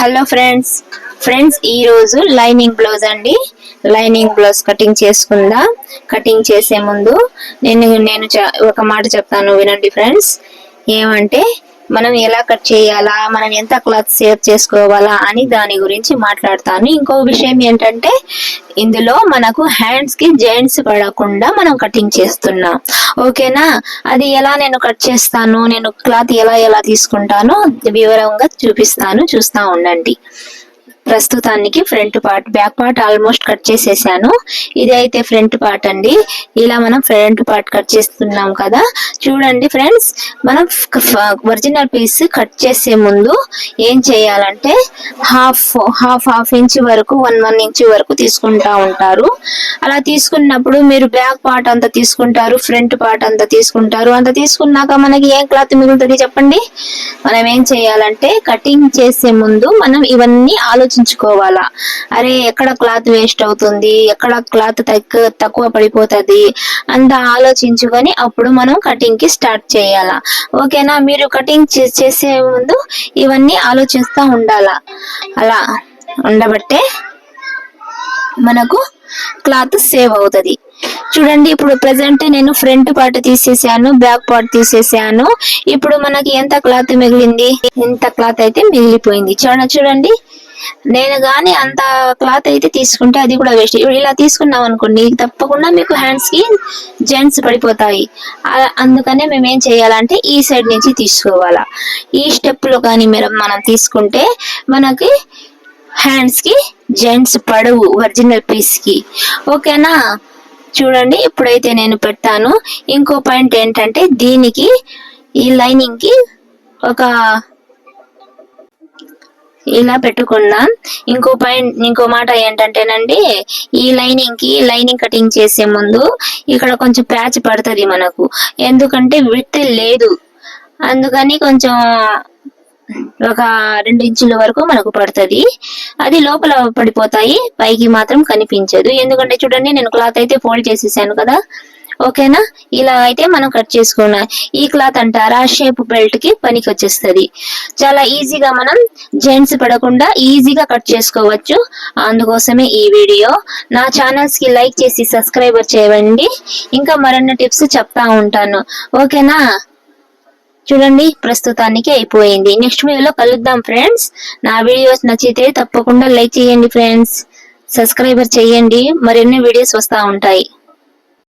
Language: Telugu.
Hello friends. ఫ్రెండ్స్ ఈ రోజు లైనింగ్ బ్లౌజ్ అండి. లైనింగ్ బ్లౌజ్ కటింగ్ చేసుకుందా. కటింగ్ చేసే ముందు నేను నేను చ- ఒక మాట చెప్తాను వినండి ఫ్రెండ్స్. ఏమంటే మనం ఎలా కట్ చేయాలా? మనం ఎంత క్లాత్ సేవ్ చేసుకోవాలా? అని దాని గురించి మాట్లాడతాను. ఇంకో విషయం ఏంటంటే ఇందులో మనకు హ్యాండ్స్కి జాయింట్స్ పడకుండా మనం కటింగ్ చేస్తున్నాం. ఓకేనా? అది ఎలా నేను కట్ చేస్తాను? నేను క్లాత్ ఎలా ఎలా తీసుకుంటానో వివరంగా చూపిస్తాను. చూస్తా ఉండండి. ప్రస్తుతానికి front part back part almost cut చేసేసాను. ఇది అయితే ఫ్రంట్ పార్ట్ అండి. ఇలా మనం ఫ్రంట్ పార్ట్ కట్ చేస్తున్నాం కదా. చూడండి ఫ్రెండ్స్ మనం ఒరిజినల్ పీస్ కట్ చేసే ముందు ఏం చేయాలంటే హాఫ్ హాఫ్ హాఫ్ ఇంచ్ వరకు వన్ వన్ ఇంచ్ వరకు తీసుకుంటా ఉంటారు. అలా తీసుకున్నప్పుడు మీరు బ్యాక్ పార్ట్ అంతా తీసుకుంటారు ఫ్రంట్ పార్ట్ అంత తీసుకుంటారు. అంత తీసుకున్నాక మనకి ఏం క్లాత్ మిగులుతుంది చెప్పండి? మనం ఏం చేయాలంటే కటింగ్ చేసే ముందు మనం ఇవన్నీ ఆలోచించుకోవాలా? అరే ఎక్కడ క్లాత్ వేస్ట్ అవుతుంది? ఎక్కడ క్లాత్ తక్కువ తక్కువ పడిపోతుంది? అంత ఆలోచించుకొని అప్పుడు మనం కటింగ్కి స్టార్ట్ చేయాలా. ఓకేనా? మీరు కటింగ్ చేసే ముందు ఇవన్నీ ఆలోచిస్తూ ఉండాలా? అలా ఉండబట్టే మనకు క్లాత్ సేవ్ అవుతుంది. చూడండి ఇప్పుడు ప్రెసెంట్ నేను ఫ్రంట్ పార్ట్ తీసేసాను బ్యాక్ పార్ట్ తీసేసాను. ఇప్పుడు మనకి ఎంత క్లాత్ మిగిలింది? ఎంత క్లాత్ అయితే మిగిలిపోయింది? చూడండి. నేను గాని అంత క్లాత్ అయితే తీసుకుంటే అది కూడా వేస్ట్ ఇలా తీసుకున్నాం అనుకోండి తప్పకుండా మీకు హ్యాండ్స్కి జెంట్స్ పడిపోతాయి. అందుకనే మేము ఏం చేయాలంటే ఈ సైడ్ నుంచి తీసుకోవాలా. ఈ స్టెప్లో కానీ మీరు మనం తీసుకుంటే మనకి హ్యాండ్స్కి జెంట్స్ పడవు ఒరిజినల్ పీస్కి. ఓకేనా చూడండి ఇప్పుడైతే నేను పెట్టాను ఇంకో పాయింట్ ఏంటంటే దీనికి ఈ లైనింగ్కి ఒక ఇలా పెట్టుకున్నాం ఇంకో పాయింట్ ఇంకో మాట ఏంటంటేనండి ఈ లైనింగ్కి లైనింగ్ కటింగ్ చేసే ముందు ఇక్కడ కొంచెం ప్యాచ్ పడుతుంది మనకు. ఎందుకంటే విత్ లేదు. అందుకని కొంచెం ఒక రెండు ఇంచుల వరకు మనకు పడుతుంది. అది లోపల పడిపోతాయి. పైకి మాత్రం కనిపించదు. ఎందుకంటే చూడండి నేను క్లాత్ అయితే ఫోల్డ్ చేసేసాను కదా. ఓకేనా? ఇలా అయితే మనం కట్ చేసుకున్నాం ఈ క్లాత్ అంటారా షేప్ బెల్ట్కి పనికి వచ్చేస్తుంది. చాలా ఈజీగా మనం జెంట్స్ పడకుండా ఈజీగా కట్ చేసుకోవచ్చు. అందుకోసమే ఈ వీడియో. నా ఛానల్స్కి లైక్ చేసి సబ్స్క్రైబర్ చేయండి. ఇంకా మరిన్ని టిప్స్ చెప్తా ఉంటాను. ఓకేనా? చూడండి ప్రస్తుతానికి అయిపోయింది. నెక్స్ట్ వీడియోలో కలుద్దాం ఫ్రెండ్స్ నా వీడియోస్ నచ్చితే తప్పకుండా లైక్ చేయండి ఫ్రెండ్స్ సబ్స్క్రైబర్ చేయండి. మరిన్ని వీడియోస్ వస్తూ ఉంటాయి.